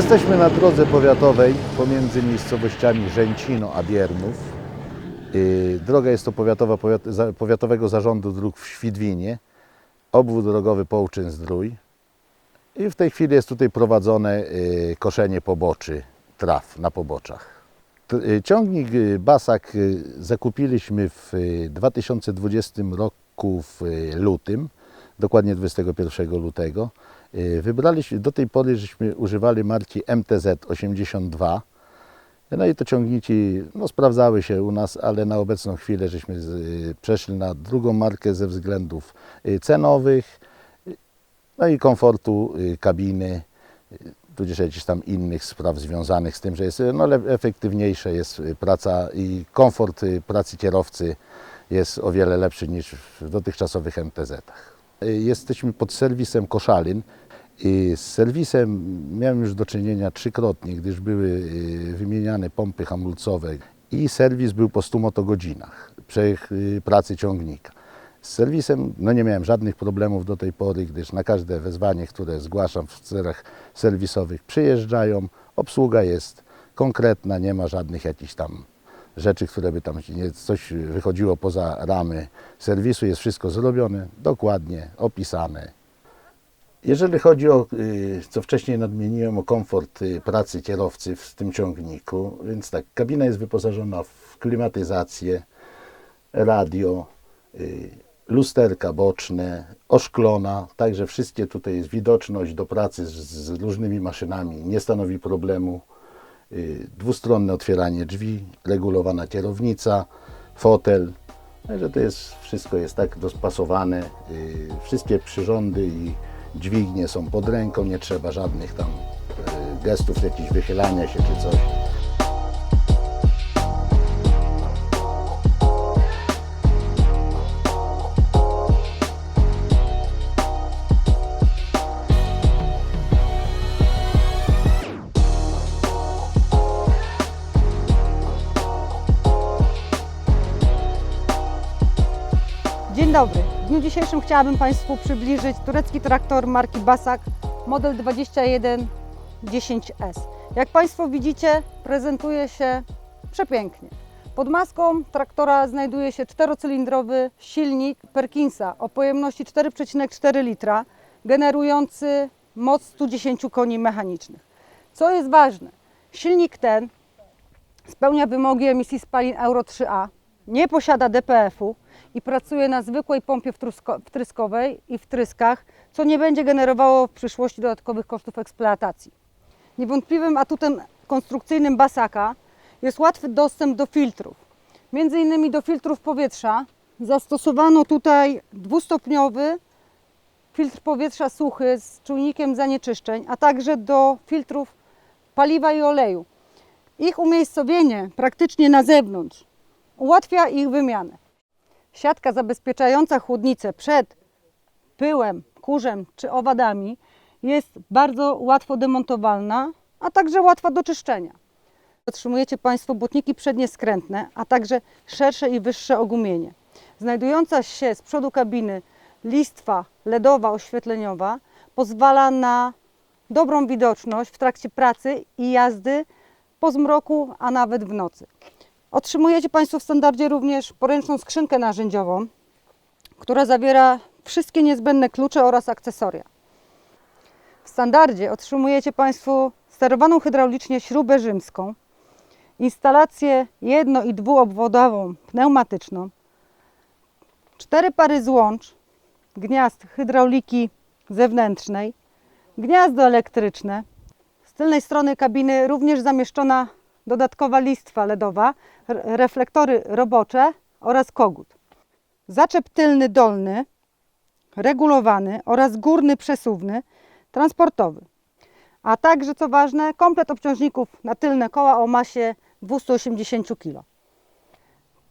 Jesteśmy na drodze powiatowej pomiędzy miejscowościami Rzęcino a Biernów. Yy, Droga jest to powiatowa, Powiatowego Zarządu Dróg w Świdwinie, obwód drogowy Połczyn-Zdrój. I w tej chwili jest tutaj prowadzone yy, koszenie poboczy, traw na poboczach. Yy, Ciągnik Basak zakupiliśmy w yy, 2020 roku w lutym, dokładnie 21 lutego. Yy, Wybraliśmy, do tej pory żeśmy używali marki MTZ-82. No i to ciągniki no, sprawdzały się u nas, ale na obecną chwilę żeśmy z, y, przeszli na drugą markę ze względów y, cenowych, y, no i komfortu y, kabiny, y, tudzież jakichś tam innych spraw związanych z tym, że jest y, no, efektywniejsza jest y, praca i komfort y, pracy kierowcy jest o wiele lepszy niż w dotychczasowych MTZ-ach. Y, Jesteśmy pod serwisem Koszalin. I z serwisem miałem już do czynienia trzykrotnie, gdyż były y, wymieniane pompy hamulcowe i serwis był po 100 motogodzinach y, pracy ciągnika. Z serwisem no nie miałem żadnych problemów do tej pory, gdyż na każde wezwanie, które zgłaszam w celach serwisowych przyjeżdżają, obsługa jest konkretna, nie ma żadnych jakichś tam rzeczy, które by tam coś wychodziło poza ramy serwisu, jest wszystko zrobione, dokładnie opisane. Jeżeli chodzi o, y, co wcześniej nadmieniłem, o komfort y, pracy kierowcy w tym ciągniku, więc tak, kabina jest wyposażona w klimatyzację, radio, y, lusterka boczne, oszklona, także wszystkie tutaj jest widoczność do pracy z, z różnymi maszynami, nie stanowi problemu. Y, Dwustronne otwieranie drzwi, regulowana kierownica, fotel, Także to jest, wszystko jest tak dospasowane. y, Wszystkie przyrządy i dźwignie są pod ręką, nie trzeba żadnych tam y, gestów, jakichś wychylania się czy coś. Dobry. W dniu dzisiejszym chciałabym Państwu przybliżyć turecki traktor marki Basak model 2110S. Jak Państwo widzicie, prezentuje się przepięknie. Pod maską traktora znajduje się czterocylindrowy silnik Perkinsa o pojemności 4,4 litra, generujący moc 110 koni mechanicznych. Co jest ważne, silnik ten spełnia wymogi emisji spalin Euro 3A, nie posiada DPF-u i pracuje na zwykłej pompie wtryskowej i wtryskach, co nie będzie generowało w przyszłości dodatkowych kosztów eksploatacji. Niewątpliwym atutem konstrukcyjnym Basaka jest łatwy dostęp do filtrów. Między innymi do filtrów powietrza zastosowano tutaj dwustopniowy filtr powietrza suchy z czujnikiem zanieczyszczeń, a także do filtrów paliwa i oleju. Ich umiejscowienie praktycznie na zewnątrz ułatwia ich wymianę. Siatka zabezpieczająca chłodnicę przed pyłem, kurzem czy owadami jest bardzo łatwo demontowalna, a także łatwa do czyszczenia. Otrzymujecie Państwo błotniki przednie skrętne, a także szersze i wyższe ogumienie. Znajdująca się z przodu kabiny listwa LEDowa oświetleniowa pozwala na dobrą widoczność w trakcie pracy i jazdy po zmroku, a nawet w nocy. Otrzymujecie Państwo w standardzie również poręczną skrzynkę narzędziową, która zawiera wszystkie niezbędne klucze oraz akcesoria. W standardzie otrzymujecie Państwo sterowaną hydraulicznie śrubę rzymską, instalację jedno- i dwuobwodową pneumatyczną, cztery pary złącz, gniazd hydrauliki zewnętrznej, gniazdo elektryczne, z tylnej strony kabiny również zamieszczona dodatkowa listwa LEDowa, reflektory robocze oraz kogut. Zaczep tylny dolny, regulowany oraz górny przesuwny, transportowy. A także, co ważne, komplet obciążników na tylne koła o masie 280 kg.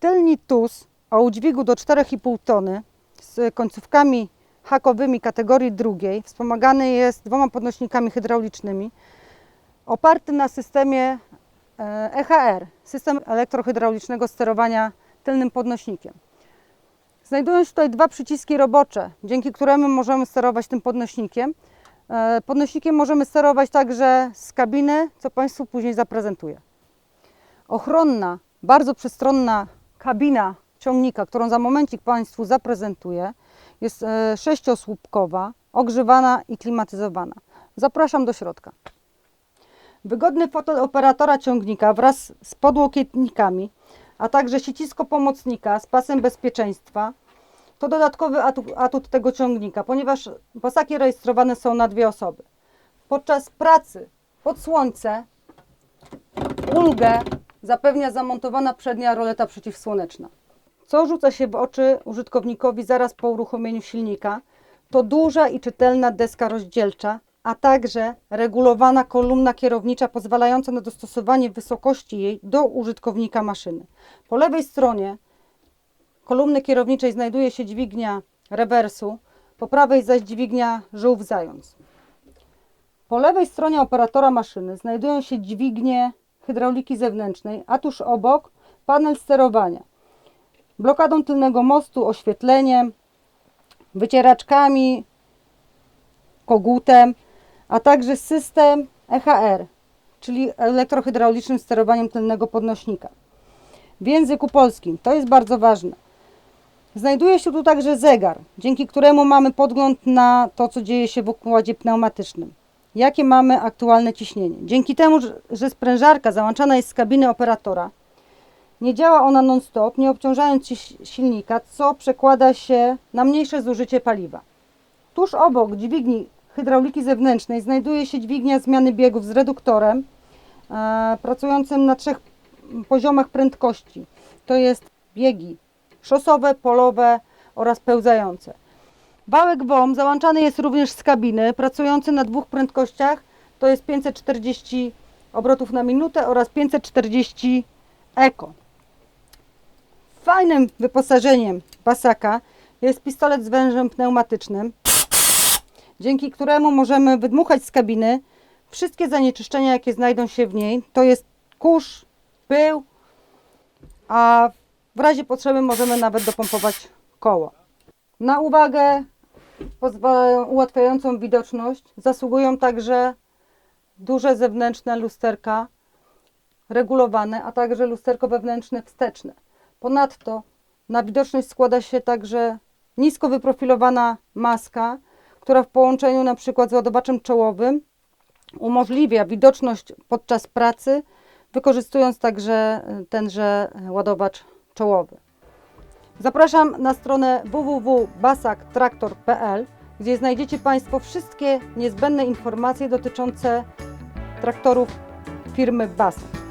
Tylni TUS o udźwigu do 4,5 tony z końcówkami hakowymi kategorii drugiej wspomagany jest dwoma podnośnikami hydraulicznymi oparty na systemie EHR, system elektrohydraulicznego sterowania tylnym podnośnikiem. Znajdują się tutaj dwa przyciski robocze, dzięki któremu możemy sterować tym podnośnikiem. E, Podnośnikiem możemy sterować także z kabiny, co Państwu później zaprezentuję. Ochronna, bardzo przestronna kabina ciągnika, którą za momencik Państwu zaprezentuję, jest e, sześciosłupkowa, ogrzewana i klimatyzowana. Zapraszam do środka. Wygodny fotel operatora ciągnika wraz z podłokietnikami, a także siedzisko pomocnika z pasem bezpieczeństwa to dodatkowy atut, atut tego ciągnika, ponieważ pasaki rejestrowane są na dwie osoby. Podczas pracy pod słońce ulgę zapewnia zamontowana przednia roleta przeciwsłoneczna. Co rzuca się w oczy użytkownikowi zaraz po uruchomieniu silnika, to duża i czytelna deska rozdzielcza, a także regulowana kolumna kierownicza pozwalająca na dostosowanie wysokości jej do użytkownika maszyny. Po lewej stronie kolumny kierowniczej znajduje się dźwignia rewersu, po prawej zaś dźwignia żółw-zając. Po lewej stronie operatora maszyny znajdują się dźwignie hydrauliki zewnętrznej, a tuż obok panel sterowania. Blokadą tylnego mostu, oświetleniem, wycieraczkami, kogutem, a także system EHR, czyli elektrohydraulicznym sterowaniem tylnego podnośnika. W języku polskim to jest bardzo ważne. Znajduje się tu także zegar, dzięki któremu mamy podgląd na to, co dzieje się w układzie pneumatycznym. Jakie mamy aktualne ciśnienie. Dzięki temu, że- sprężarka załączana jest z kabiny operatora, nie działa ona non-stop, nie obciążając si- silnika, co przekłada się na mniejsze zużycie paliwa. Tuż obok dźwigni hydrauliki zewnętrznej znajduje się dźwignia zmiany biegów z reduktorem e, pracującym na trzech poziomach prędkości. To jest biegi szosowe, polowe oraz pełzające. Wałek WOM załączany jest również z kabiny, pracujący na dwóch prędkościach, to jest 540 obrotów na minutę oraz 540 eko. Fajnym wyposażeniem Basaka jest pistolet z wężem pneumatycznym, dzięki któremu możemy wydmuchać z kabiny wszystkie zanieczyszczenia, jakie znajdą się w niej. To jest kurz, pył, a w razie potrzeby możemy nawet dopompować koło. Na uwagę pozwalają, ułatwiającą widoczność zasługują także duże zewnętrzne lusterka regulowane, a także lusterko wewnętrzne wsteczne. Ponadto na widoczność składa się także nisko wyprofilowana maska, która w połączeniu na przykład z ładowaczem czołowym umożliwia widoczność podczas pracy, wykorzystując także y, tenże ładowacz czołowy. Zapraszam na stronę www.basakTraktor.pl, gdzie znajdziecie Państwo wszystkie niezbędne informacje dotyczące traktorów firmy Basak.